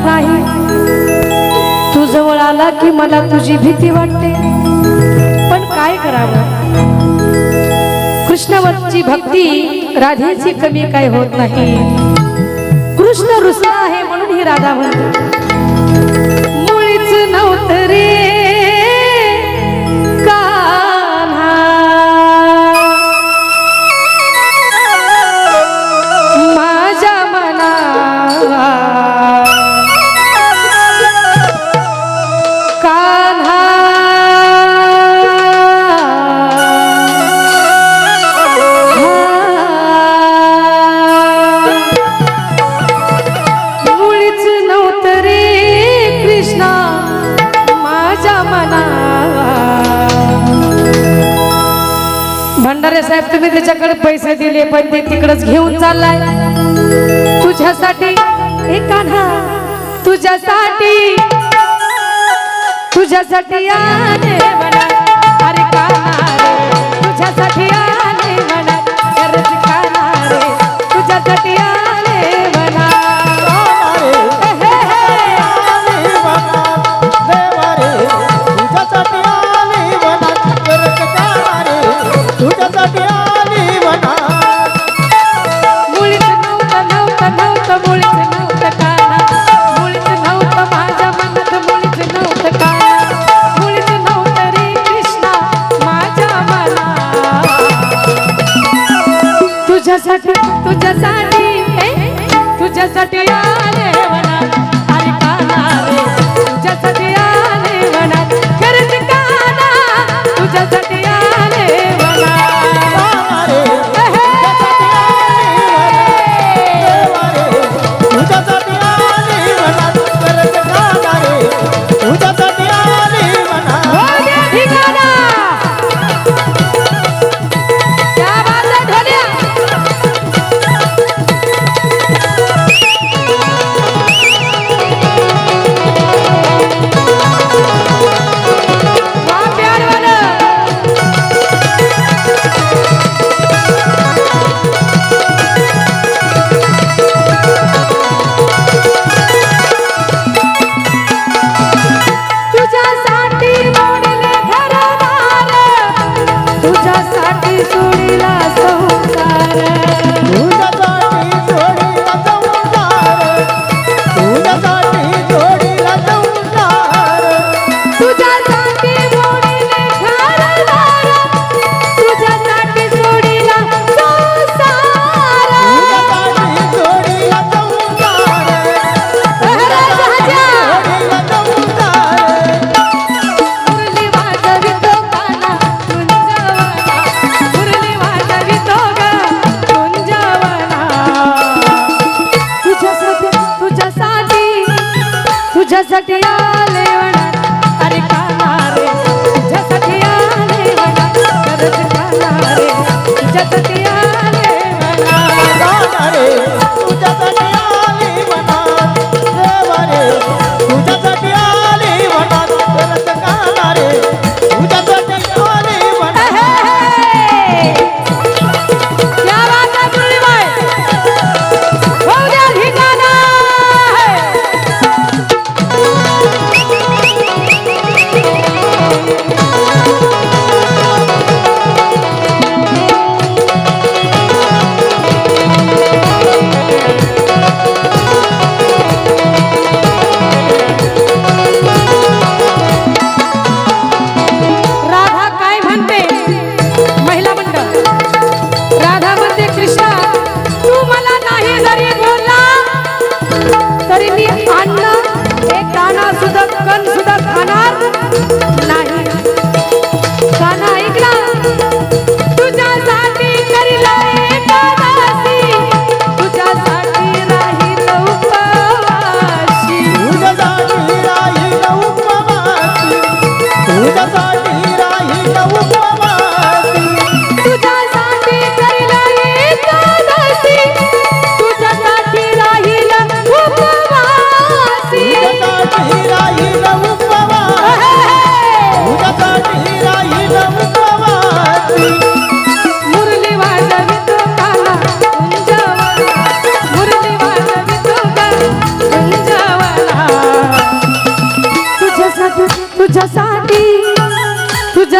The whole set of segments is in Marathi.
वाटत नाही तू जवळ आला की मला तुझी भीती वाटते. पण काय करावं? कृष्णावरची भक्ती राधेची कमी काय होत नाही. कृष्ण रुसला आहे म्हणून ही राधा म्हणते. मुळीच नव्हतं रे. साहेब तुम्ही त्याच्याकडे पैसे दिले पण ते तिकडच घेऊन चाललाय. तुझ्यासाठी तुझ्यासाठी तुझ्यासाठी अरे तुझ्यासाठी तुझ्यासाठी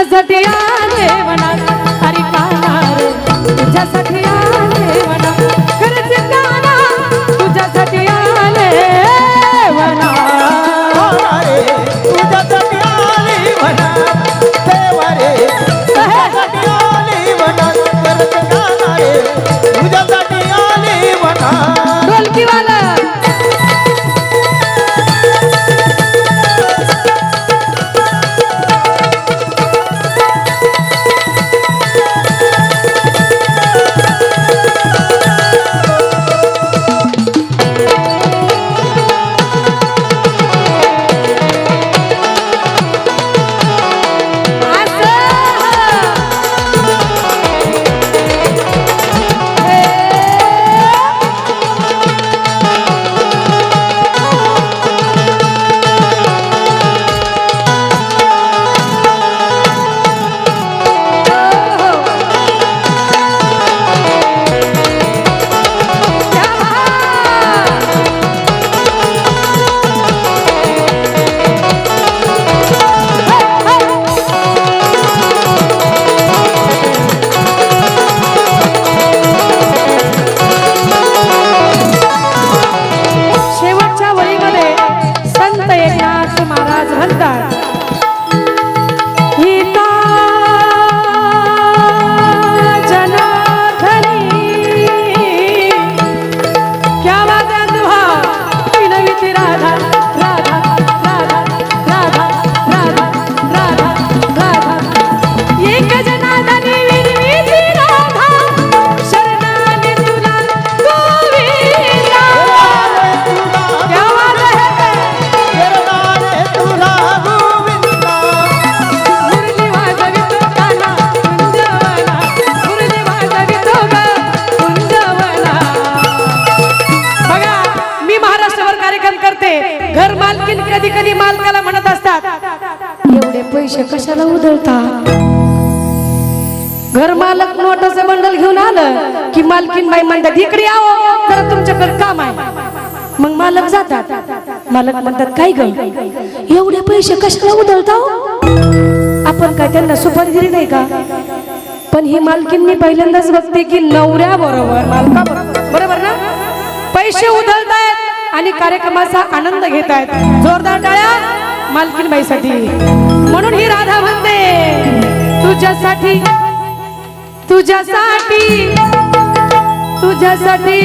तुझ्यासाठी आले म्हणा अरे तुझ्यासाठी पैसे कशाला उधळता? घर मालक मोठस बंडल घेऊन आलं की मालकीन बाई म्हणतात इकडे आहो जरा तुमच्याकडे काम आहे. मग मालक जातात. मालक म्हणतात काय ग? एवढे पैसे कशाला उधळता हो? आपण काय त्यांना सुपारी दिली नाही का? पण ही मालकीन मी पहिल्यांदाच बघते की नवऱ्या बरोबर मालका बरोबर ना? पैसे उधळतायत आणि कार्यक्रमाचा आनंद घेतायत. जोरदार टाळ्या. मालकीनबाईसाठी. म्हणून ही राधा म्हणते तुझ्यासाठी तुझ्यासाठी तुझ्यासाठी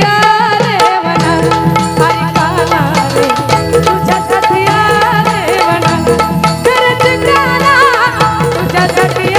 तुझ्यासाठी